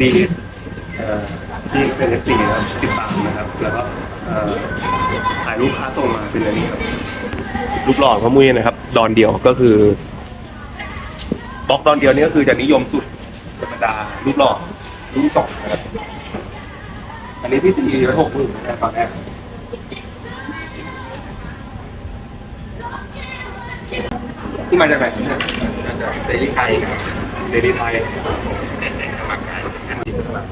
ดีเอ่อที่เป็นเอฟซีนะครับติดตามนะครับ แล้วก็เอ่อถ่ายรูปค้าส่งมาเป็นอันนี้ครับรูปหล่อพระมุ้ยนะครับ ดอนเดียวก็คือบล็อกดอนเดียวนี่ก็คือจะนิยมสุดธรรมดารูปหล่อรูปสองนะครับอันนี้พี่ตีไว้หกหมื่นนะครับตอนแรกที่มาจากไหนเนี่ยเสรีไทยครับเดลิไทยสมัครใจ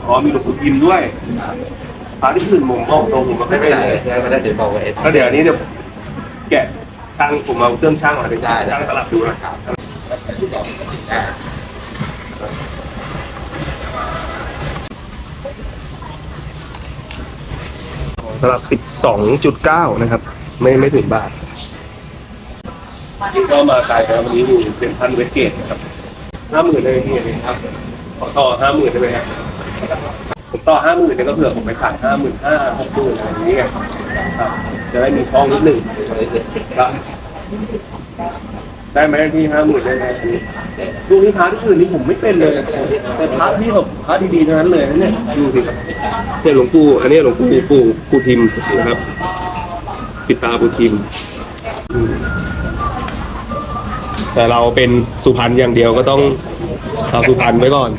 อ๋อมีหลวงปู่ทิมด้วยพระที่อื่นผมบอกตรงผมไม่ไม่ได้เป็นเลไรยไม่ได้เดี๋ยวบอกไว้แล้วเดี๋ยวอันนี้เดี๋ยวแกะช่างผมเอาเครื่องช่างมาเป็นได้ ช่างตลับดูนะตลับสิบสองจุดเก้านะครับ ไม่ไม่ถึงบาทยิ่งก็มาไกลครับวันนี้อยู่เป็นพันเวสเกตนะครับห้าหมื่นเลยพี่เองครับขอต่อห้าหมื่นได้ไหมครับผม ต่อห้าหมื่นเนี่ยก็เผื่อผมไปขายห้าหมื่นห้าหกหมื่นอะไรอย่างเงี้ยครับจะได้มีช่องนิดหนึ่งครับได้ไหมพี่ห้าหมื่นได้ไหมดูนี่พาร์ทอื่นนี่ผมไม่เป็นเลย แต่พาร์ทที่แบบพาร์ทดีๆทั้งนั้นเลยนะเนี่ยดูสิครับเนี่ยหลวงปู่อันนี้หลวงปู่ปู่ปู่ทิมนะครับ ปิดตาปู่ทิมอืมแต่เราเป็นสุพรรณอย่างเดียวก็ต้องเอาสุพรรณไว้ก่อน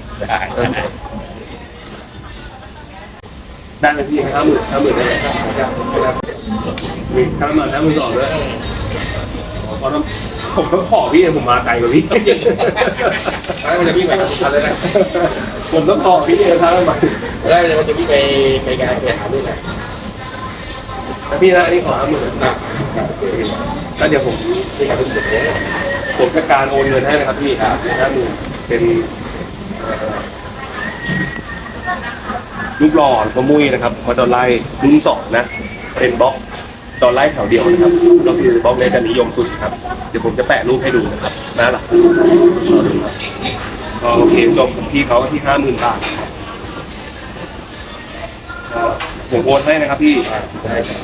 ได้ไหมพี่ห้าหมื่นห้าหมื่นได้ไหมมีห้าหมื่นห้าหมื่นสองด้วยพราะต้องผมต้องขอพี่ผมมาไกลกว่าพี่แล้วมันจะวิ่ไปอะไรนะผมต้องขอพี่ถ้ามาแล้วมันจะวิ่ไปไปงานไปหาด้วยนะพี่นะอันนี้ขอห้าหมื่นนะแล้วเดี๋ยวผมที่งานเป็นสุดเลยผมจัดการโอนเงินให้นะครับพี่ครับห้าหมื่นเป็น ลูกหล่อประมุยนะครับวัดอลไลท์รุ่นสองนะ เป็นบล็อกดอลไลแถวเดียวนะครับ ก็คือบล็อกนี้จะนิยมสุดครับ เดี๋ยวผมจะแปะรูปให้ดูนะครับน่ารักรอดูครับก็โอเคจบพี่เขาที่ห้าหมื่นบาทผมโอนให้นะครับพี่ได้ครับ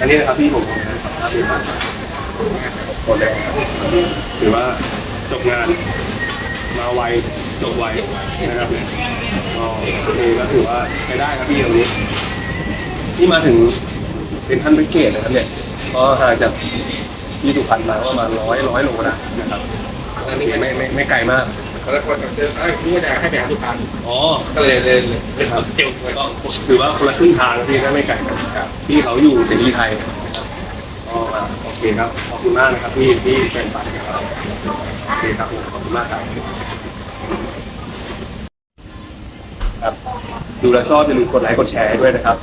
อันนี้นะครับพี่ผมโอนให้ห้าหมื่นบาทโอเลยคถือว่าจบงานมาไว จบไวนะครับก็โอเคก็ถือว่าใช้ได้ครับพี่ตรงนี้ที่มาถึงเป็นท่านเป็นเกตนะครับเนี่ยก็ห่างจากที่สุพรรณมาประมาณร้อยร้อยโลนะนะครับอันนี้ไม่ไม่ไม่ไกลมากแล้วคนเจอไอ้พี่ว่าจะให้ไปหาทุกทางอ๋อ ก็เลยเลยเลยครับเก็บไว้ก็ถือว่าคนละครึ่งทางนะพี่ก็ไม่ไกลกันครับพี่เขาอยู่เสรีไทยนะครับก็อ่าโอเคครับ ขอบคุณมากนะครับพี่ที่เป็นปันนะครับโอเคครับผมขอบคุณมากครับ ครับ ดูแลชอบอย่าลืมกดไลค์กดแชร์ให้ด้วยนะครับ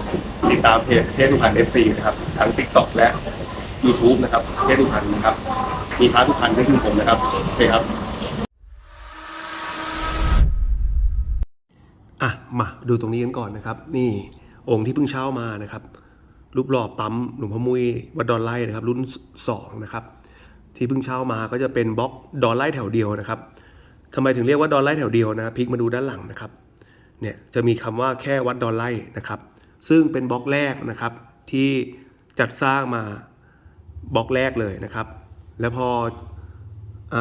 ติดตามเพจเทพทุพันธ์เอฟซีนะครับทั้ง t ิ k t o k และ YouTube นะครับเทพทุพันธ์นะครับ มีพาร์ทุพันธ์ก็คือผมนะครับโอเคครับ อะมาดูตรงนี้กันก่อนนะครับ นี่องค์ที่เพิ่งเช่ามานะครับ รูปหล่อปั๊มหลวงพ่อมุยวัดดอนไล่นะครับ รุ่น2นะครับที่เพิ่งเช่ามาก็จะเป็นบล็อกดอนไล่แถวเดียวนะครับทำไมถึงเรียกว่าดอนไล่แถวเดียวนะพลิกมาดูด้านหลังนะครับ เนี่ยจะมีคำว่าแค่วัดดอนไล่นะครับ ซึ่งเป็นบล็อกแรกนะครับที่จัดสร้างมาบล็อกแรกเลยนะครับ แล้วพออ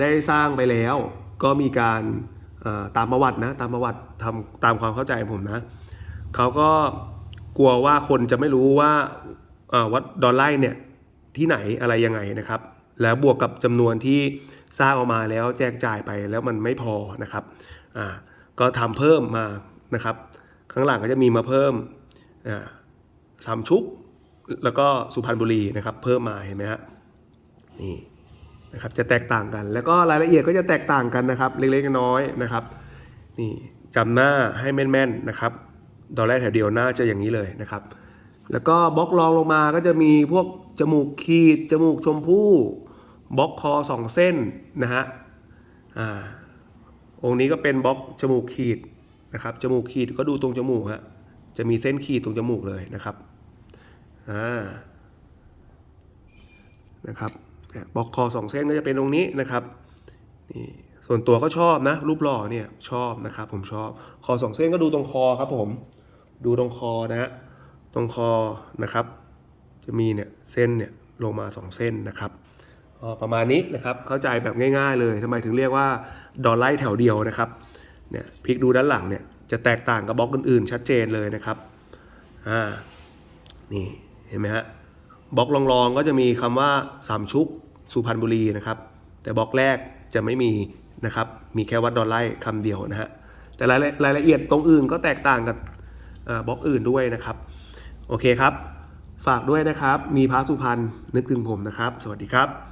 ได้สร้างไปแล้วก็มีการตามประวัตินะตามประวัติทำตามความเข้าใจผมนะเขาก็กลัวว่าคนจะไม่รู้ว่าวัดดอนไล่เนี่ยที่ไหนอะไรยังไงนะครับ แล้วบวกกับจำนวนที่สร้างออกมาแล้วแจกจ่ายไปแล้วมันไม่พอนะครับอ่า ก็ทำเพิ่มมานะครับ ข้างหลังก็จะมีมาเพิ่มสามชุก แล้วก็สุพรรณบุรีนะครับ เพิ่มมาเห็นไหมฮะนี่นะครับจะแตกต่างกัน แล้วก็รายละเอียดก็จะแตกต่างกันนะครับ เล็กๆน้อยๆนะครับนี่จำหน้าให้แม่นๆนะครับดอลแรกแถวเดียวหน้าจะอย่างนี้เลยนะครับ แล้วก็บล็อกรองลงมาก็จะมีพวกจมูกขีด จมูกชมพู่บล็อกคอสองเส้นนะฮะอ่า องค์นี้ก็เป็นบล็อกจมูกขีดนะครับจมูกขีดก็ดูตรงจมูกฮะจะมีเส้นขีดตรงจมูกเลยนะครับอ่านะครับบล็อกคอสองเส้นก็จะเป็นตรงนี้นะครับนี่ส่วนตัวก็ชอบนะ รูปหล่อเนี่ยชอบนะครับ ผมชอบคอสองเส้นก็ดูตรงคอครับผมดูตรงคอนะฮะตรงคอนะครับ จะมีเนี่ยเส้นเนี่ยลงมาสองเส้นนะครับ ประมาณนี้นะครับเข้าใจแบบง่ายๆเลยทำไมถึงเรียกว่าดอลไลท์แถวเดียวนะครับเนี่ยพลิกดูด้านหลังเนี่ยจะแตกต่างกับบล็อกอื่นๆ ชัดเจนเลยนะครับอ่านี่เห็นไหมฮะบล็อกรองๆก็จะมีคำว่าสามชุกสุพรรณบุรีนะครับ แต่บล็อกแรกจะไม่มีนะครับมีแค่วัดดอลไลท์คำเดียวนะฮะแต่รายละรายละเอียดตรงอื่นก็แตกต่างกับบล็อกอื่นด้วยนะครับ โอเคครับ ฝากด้วยนะครับ มีพระสุพรรณนึกถึงผมนะครับ สวัสดีครับ